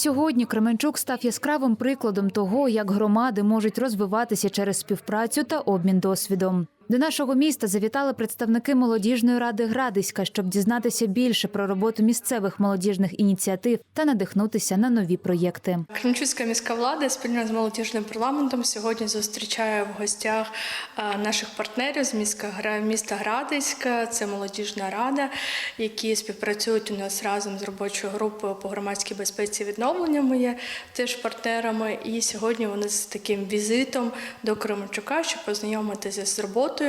Сьогодні Кременчук став яскравим прикладом того, як громади можуть розвиватися через співпрацю та обмін досвідом. До нашого міста завітали представники молодіжної ради Градиська, щоб дізнатися більше про роботу місцевих молодіжних ініціатив та надихнутися на нові проєкти. Кременчуцька міська влада спільно з молодіжним парламентом сьогодні зустрічає в гостях е, наших партнерів з міста, Гра- міста Градиська. Це молодіжна рада, які співпрацюють у нас разом з робочою групою по громадській безпеці і відновленню. Ми є теж партнерами. І сьогодні вони з таким візитом до Кременчука, щоб познайомитися з роботою,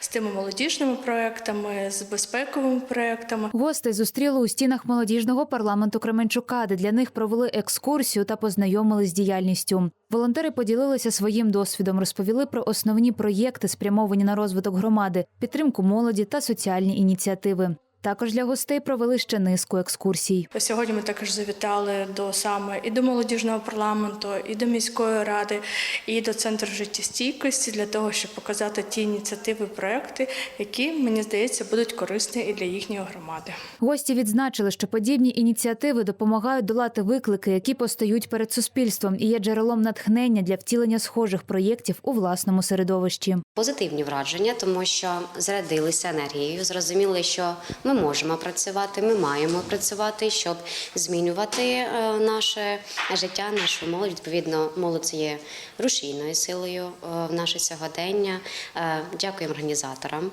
з тими молодіжними проектами, з безпековими проектами. Гостей зустріли у стінах молодіжного парламенту Кременчука, де для них провели екскурсію та познайомили з діяльністю. Волонтери поділилися своїм досвідом, розповіли про основні проєкти, спрямовані на розвиток громади, підтримку молоді та соціальні ініціативи. Також для гостей провели ще низку екскурсій. Сьогодні ми також завітали до саме і до молодіжного парламенту, і до міської ради, і до центру життєстійкості для того, щоб показати ті ініціативи, проекти, які мені здається будуть корисні і для їхньої громади. Гості відзначили, що подібні ініціативи допомагають долати виклики, які постають перед суспільством, і є джерелом натхнення для втілення схожих проєктів у власному середовищі. Позитивні враження, тому що зарядилися енергією, зрозуміли, що ми можемо працювати, ми маємо працювати, щоб змінювати е, наше життя, нашу молодь. Відповідно, молодь є рушійною силою е, в наше сьогодення. Е, Дякуємо організаторам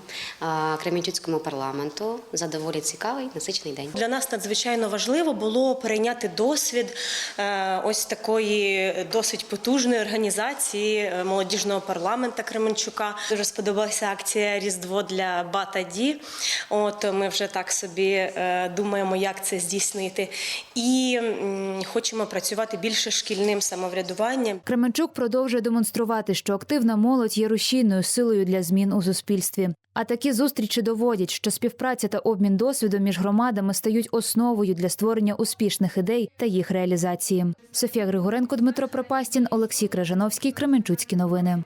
Кремінчуцькому парламенту за доволі цікавий насичений день. Для нас надзвичайно важливо було перейняти досвід ось такої досить потужної організації молодіжного парламента Кременчука. Дуже сподобалася акція Різдво для Бата Ді. От ми вже так собі е, думаємо, як це здійснити, і хочемо працювати більше шкільним самоврядуванням. Кременчук продовжує демонструвати, що активна молодь є рушійною силою для змін у суспільстві. А такі зустрічі доводять, що співпраця та обмін досвідом між громадами стають основою для створення успішних ідей та їх реалізації. Софія Григоренко, Дмитро Пропастін, Олексій Крижановський, Кременчуцькі новини.